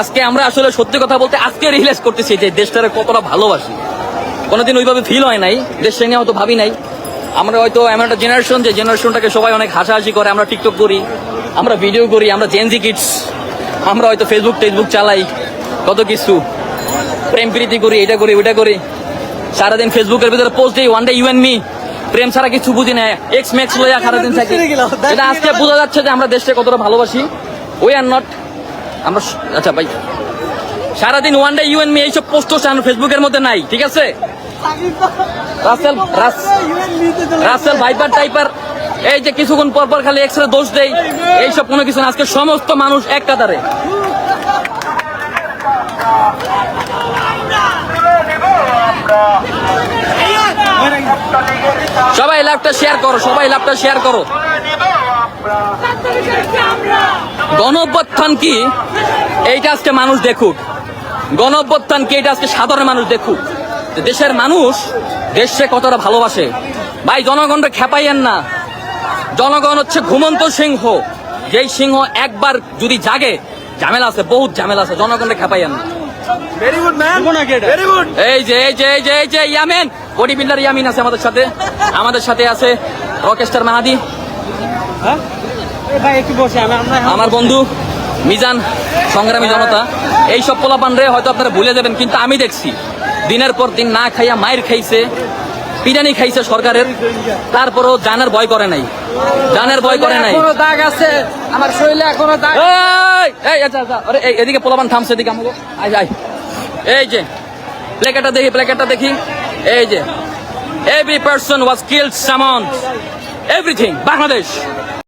আজকে আমরা আসলে সত্যি কথা বলতে আজকে রিয়েলাইজ করতেছি যে দেশটারে কতটা ভালোবাসি। কোনোদিন ওইভাবে ফিল হয় নাই দেশটা নিয়ে হয়তো ভাবি নাই। আমরা হয়তো এমন একটা জেনারেশন যে জেনারেশনটাকে সবাই অনেক হাসাহাসি করে আমরা টিকটক করি আমরা ভিডিও করি আমরা জেনজি কিডস আমরা হয়তো ফেসবুক টেসবুক চালাই কত কিছু। প্রেম প্রীতি করি এটা করি ওইটা করি। সারাদিন ফেসবুকের ভিতরে পোস্ট দিই ওয়ান ডে ইউ মি প্রেম ছাড়া কিছু বুঝি না এক্স ম্যাক্স লইয়া সারাদিন থাকি। এটা আজকে বোঝা যাচ্ছে যে আমরা দেশটা কতটা ভালোবাসি। উই আর নট আমরা আচ্ছা ভাই, সারাদিন one day you and me এইসব পোস্ট ফেসবুকের মধ্যে নাই, ঠিক আছে? রাসেল ভাইপার টাইপার এই যে কিছুক্ষণ পর পর খালি এক্সরে দোষ দেয়, এইসব কোনো কিছু আজকে সমস্ত মানুষ এক কাতারে। সবাই লাভটা শেয়ার করো, সবাই লাভটা শেয়ার করো। গণ অভ্যুত্থান কি? এইটা আজকে মানুষ দেখুক। গণ অভ্যুত্থান কি? এটা আজকে সাধারণ মানুষ দেখুক। দেশের মানুষ দেশে কতটা ভালোবাসে। ভাই জনগণকে খেপাইয়েন না। জনগণ হচ্ছে ঘুমন্ত সিংহ। যেই সিংহ একবার যদি জাগে ঝামেলা আছে বহুত ঝামেলা আছে জনগণকে খেপাইয়েন না। Very good man very good এই যে এই যে এই যে এই যে ইয়ামেন। বডি বিল্ডার ইয়ামিন আছে আমাদের সাথে। আমাদের সাথে আছে রকেস্টার মাহাদি ভাই একটু বসে আমি আমরা আমার বন্ধু মিজান সংগ্রামী জনতা এই সব পোলাপান রে হয়তো আপনারা ভুলে যাবেন কিন্তু আমি দেখছি দিনের পর দিন না খাইয়া মায়ের খাইছে পিরানি খাইছে সরকারের তারপরও জানের ভয় করে নাই। জানের ভয় করে নাই। দাগ আছে আমার শরীরে এখনও দাগ এই, এই আচ্ছা আচ্ছা আরে এদিকে পোলাপান থামছে এদিকে আমাকে। আয় আয়। এই যে প্লেকারটা দেখি প্লেকারটা দেখি। এই যে every person was killed summon everything, Bangladesh.